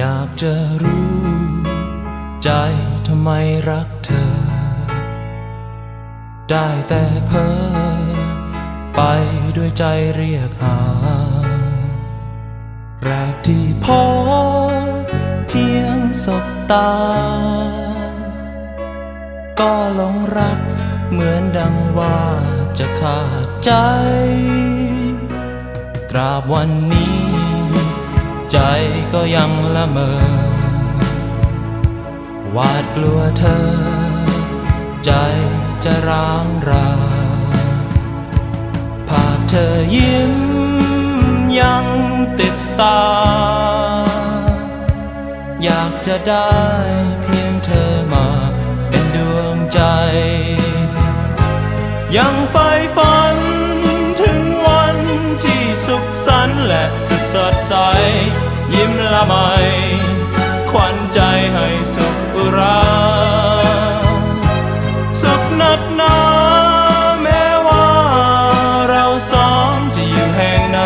อยากจะรู้ ใจทำไมรักเธอ ได้แต่เพ้อไปด้วยใจเรียกหา แรกที่พบเพียงสบตา ก็หลงรักเหมือนดังว่าจะขาดใจ ตราบวันนี้ ใจก็ยังละเมอหวาดกลัวเธอ ใจจะร้างรา ภาพเธอยิ้มยังติดตา อยากจะได้เพียงเธอมาเป็นดวงใจ ยังใฝ่ฝัน ใสยิ้มละไมขวัญใจให้สุขุราสุขนักหนาแม้ว่าเราสองจะอยู่แห่งไหน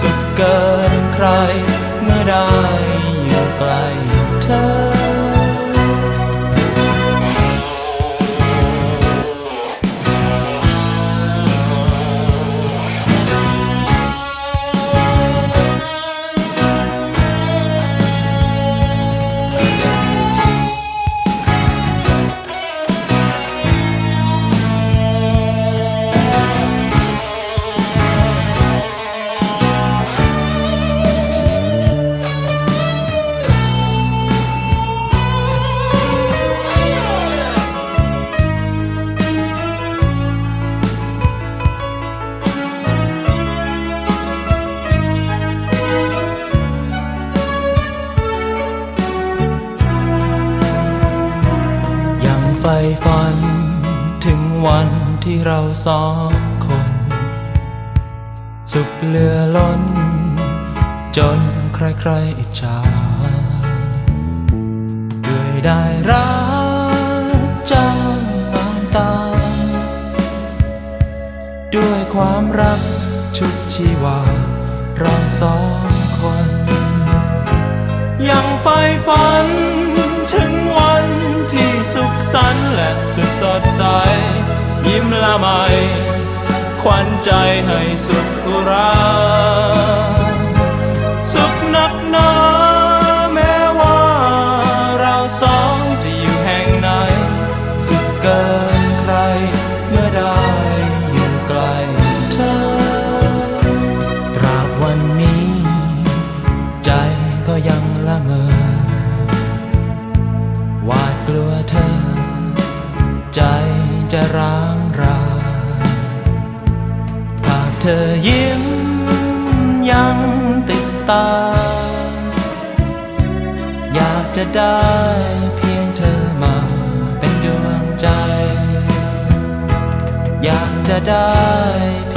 สุขเกินใคร ถึงวันที่เราสองคน สุขเหลือล้น จนใครๆอิจฉาด้วยได้รักจ้าน้ำตา ด้วยความรักชุดชีวา เราสองคน ยังใฝ่ฝัน ถึงวันที่สุขสันต์และ สดใส ยิ้มละไม ขวัญใจให้สุขุรา จะร้างราหากเธอยิ้มยังติดตา อยากจะได้เพียงเธอมาเป็นดวงใจ อยากจะได้